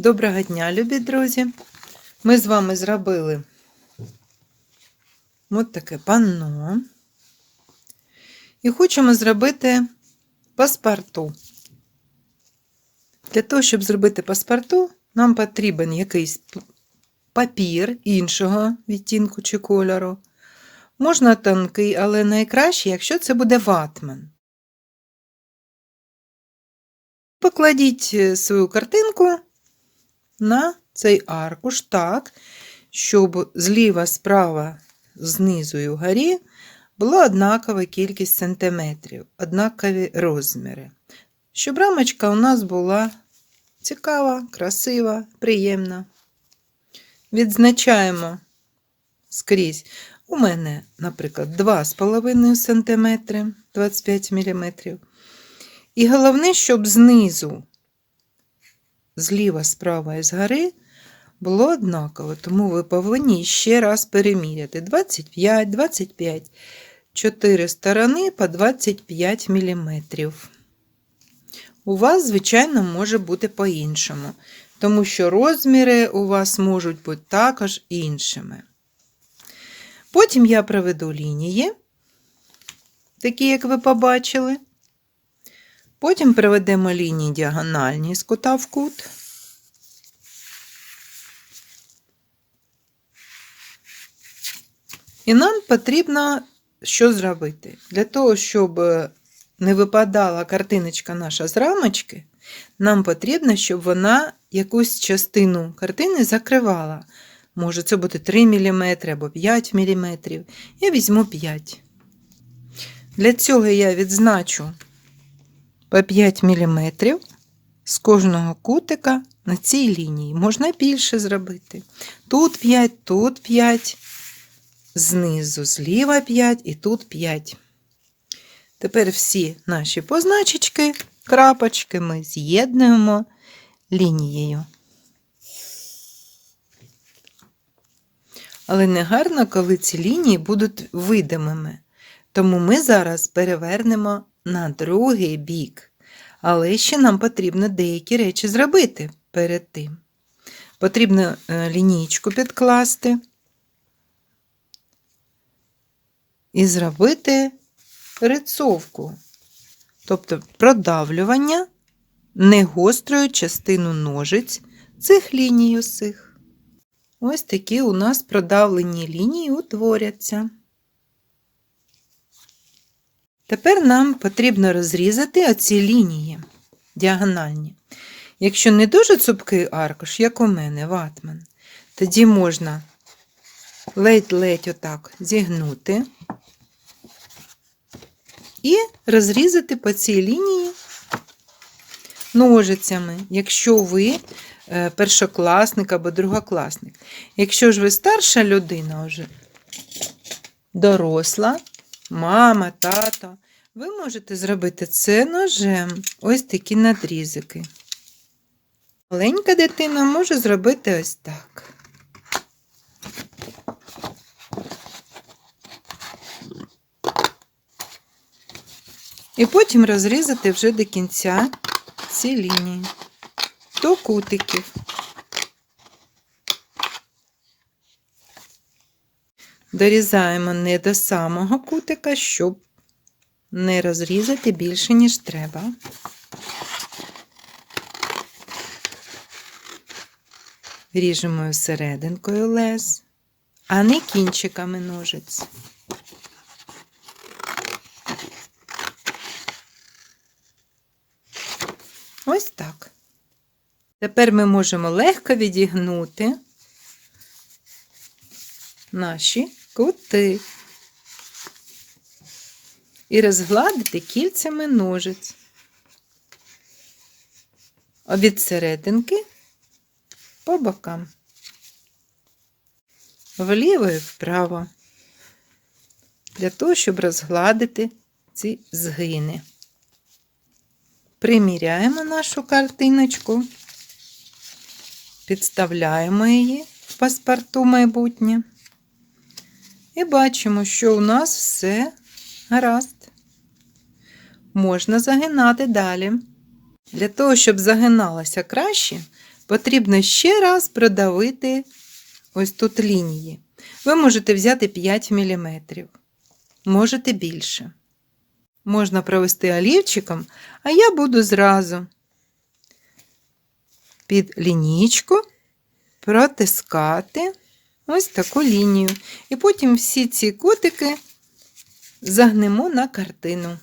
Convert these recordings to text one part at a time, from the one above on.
Доброго дня, любі друзі! Ми з вами зробили от таке панно. І хочемо зробити паспорту. Для того, щоб зробити паспорту, нам потрібен якийсь папір іншого відтінку чи кольору. Можна тонкий, але найкраще, якщо це буде ватман. Покладіть е, свою картинку на цей аркуш так, щоб зліва, справа, знизу і вгорі була однакова кількість сантиметрів, однакові розміри. Щоб рамочка у нас була цікава, красива, приємна. Відзначаємо скрізь. У мене, наприклад, 2,5 см 25 мм. І головне, щоб знизу зліва, справа і згори було однаково, тому ви повинні ще раз переміряти 25, 25, 4 сторони по 25 мм. У вас, звичайно, може бути по-іншому, тому що розміри у вас можуть бути також іншими. Потім я проведу лінії, такі, як ви побачили. Потім проведемо лінії діагональні з кута в кут. І нам потрібно що зробити? Для того, щоб не випадала картиночка наша з рамочки, нам потрібно, щоб вона якусь частину картини закривала. Може, це буде 3 мм або 5 мм. Я візьму 5. Для цього я відзначу по 5 мм з кожного кутика на цій лінії. Можна більше зробити. Тут 5, тут 5, знизу зліва 5 і тут 5. Тепер всі наші позначечки, крапочки ми з'єднуємо лінією. Але не гарно, коли ці лінії будуть видимими. Тому ми зараз перевернемо на другий бік. Але ще нам потрібно деякі речі зробити перед тим. Потрібно е, лінійку підкласти і зробити рицовку, тобто продавлювання негострою частину ножиць цих ліній усіх. Ось такі у нас продавлені лінії утворяться. Тепер нам потрібно розрізати оці лінії діагональні. Якщо не дуже цупкий аркуш, як у мене ватман, тоді можна ледь-ледь отак зігнути і розрізати по цій лінії ножицями, якщо ви е, першокласник або другокласник. Якщо ж ви старша людина вже доросла, мама, тато, ви можете зробити це ножем, ось такі надрізики. Маленька дитина може зробити ось так. І потім розрізати вже до кінця ці лінії до кутиків. Дорізаємо не до самого кутика, щоб не розрізати більше, ніж треба. Ріжемо серединкою лез, а не кінчиками ножиць. Ось так. Тепер ми можемо легко відігнути наші кути і розгладити кільцями ножиць. Від серединки по бокам. Вліво і вправо. Для того, щоб розгладити ці згини. Приміряємо нашу картиночку, підставляємо її в паспорту майбутнє. І бачимо, що у нас все гаразд. Можна загинати далі. Для того, щоб загиналося краще, потрібно ще раз продавити ось тут лінії. Ви можете взяти 5 мм, можете більше. Можна провести олівчиком, а я буду зразу під лінійку протискати ось таку лінію. І потім всі ці кутики загнемо на картину.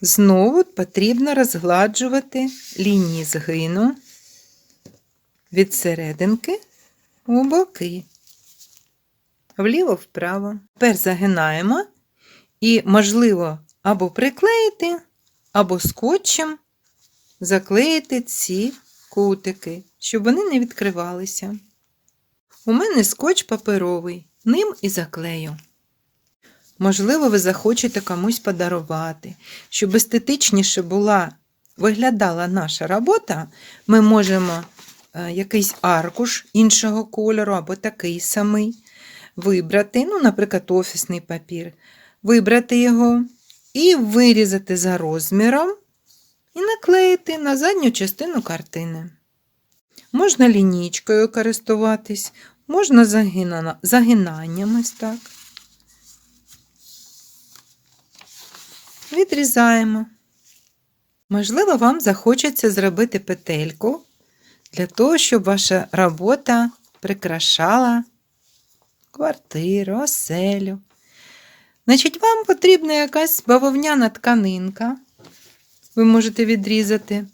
Знову потрібно розгладжувати лінії згину від серединки у боки, вліво-вправо. Тепер загинаємо і, можливо, або приклеїти, або скотчем заклеїти ці кутики, щоб вони не відкривалися. У мене скотч паперовий, ним і заклею. Можливо, ви захочете комусь подарувати. Щоб естетичніше була, виглядала наша робота, ми можемо е, якийсь аркуш іншого кольору або такий самий вибрати, ну, наприклад, офісний папір, вибрати його і вирізати за розміром і наклеїти на задню частину картини. Можна лінійкою користуватись, можна загина- загинанням ось так. Відрізаємо. Можливо, вам захочеться зробити петельку для того, щоб ваша робота прикрашала квартиру, оселю. Значить, вам потрібна якась бавовняна тканинка. Ви можете відрізати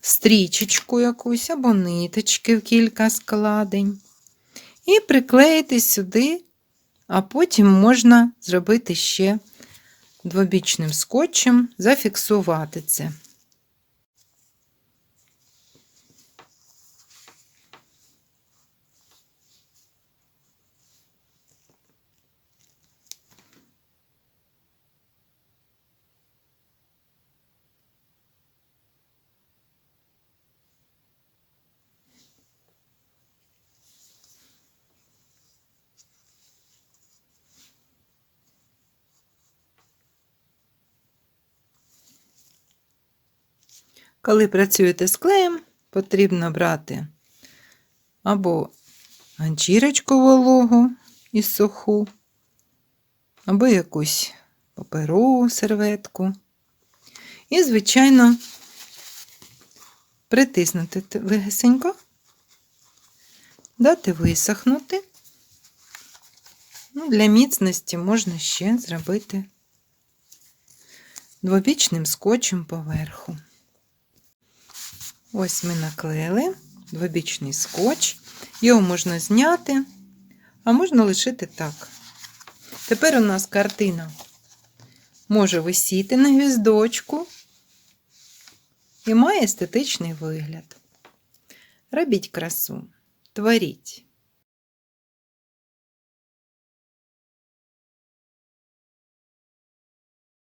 стрічечку якусь або ниточки в кілька складень. І приклеїти сюди, а потім можна зробити ще двобічним скотчем, зафіксувати це. Коли працюєте з клеєм, потрібно брати або ганчірочку вологу і суху, або якусь паперову серветку. І, звичайно, притиснути легесенько, дати висохнути. Ну, для міцності можна ще зробити двобічним скотчем поверху. Ось ми наклеїли двобічний скотч. Його можна зняти, а можна лишити так. Тепер у нас картина може висіти на гвіздочку і має естетичний вигляд. Робіть красу, творіть.